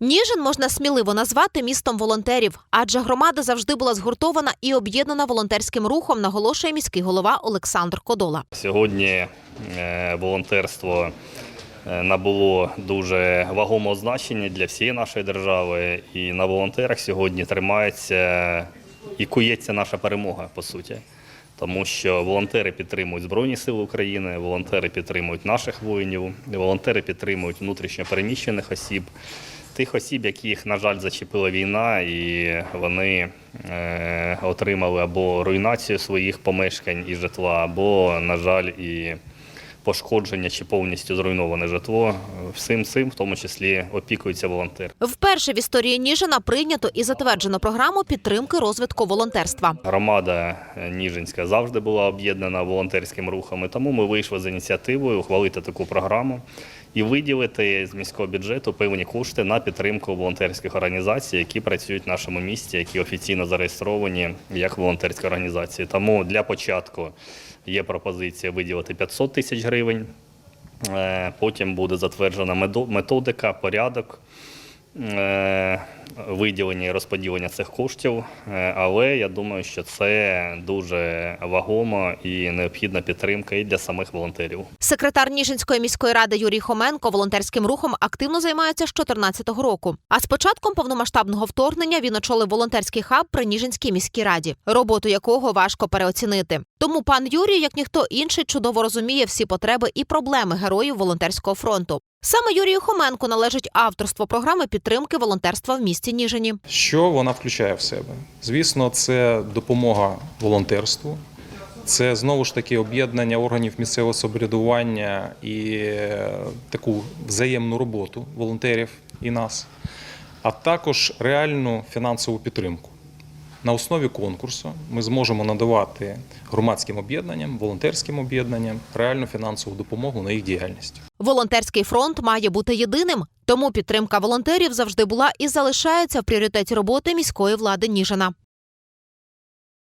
Ніжин можна сміливо назвати містом волонтерів, адже громада завжди була згуртована і об'єднана волонтерським рухом, наголошує міський голова Олександр Кодола. Сьогодні е, волонтерство е, набуло дуже вагомого значення для всієї нашої держави, і на волонтерах сьогодні тримається і кується наша перемога, по суті. Тому що волонтери підтримують Збройні Сили України, волонтери підтримують наших воїнів, волонтери підтримують внутрішньо переміщених осіб, тих осіб, яких, на жаль, зачепила війна, і вони е, отримали або руйнацію своїх помешкань і житла, або, на жаль, і пошкодження чи повністю зруйноване житло. Всім цим, в тому числі, опікуються волонтери. Вперше в історії Ніжина прийнято і затверджено програму підтримки розвитку волонтерства. Громада Ніжинська завжди була об'єднана волонтерським рухом, і тому ми вийшли з ініціативою ухвалити таку програму і виділити з міського бюджету певні кошти на підтримку волонтерських організацій, які працюють в нашому місті, які офіційно зареєстровані як волонтерські організації. Тому для початку є пропозиція виділити 500 тисяч гривень. Е, Потім буде затверджена методика, порядок виділення і розподілення цих коштів. Е, Але я думаю, що це дуже вагома і необхідна підтримка і для самих волонтерів. Секретар Ніжинської міської ради Юрій Хоменко волонтерським рухом активно займається з 2014 року. А з початком повномасштабного вторгнення він очолив волонтерський хаб при Ніжинській міській раді, роботу якого важко переоцінити. Тому пан Юрій, як ніхто інший, чудово розуміє всі потреби і проблеми героїв волонтерського фронту. Саме Юрію Хоменку належить авторство програми підтримки волонтерства в місті Ніжині. Що вона включає в себе? Звісно, це допомога волонтерству, це знову ж таки об'єднання органів місцевого самоврядування і е, таку взаємну роботу волонтерів і нас, а також реальну фінансову підтримку. На основі конкурсу ми зможемо надавати громадським об'єднанням, волонтерським об'єднанням реальну фінансову допомогу на їх діяльність. Волонтерський фронт має бути єдиним, тому підтримка волонтерів завжди була і залишається в пріоритеті роботи міської влади Ніжина.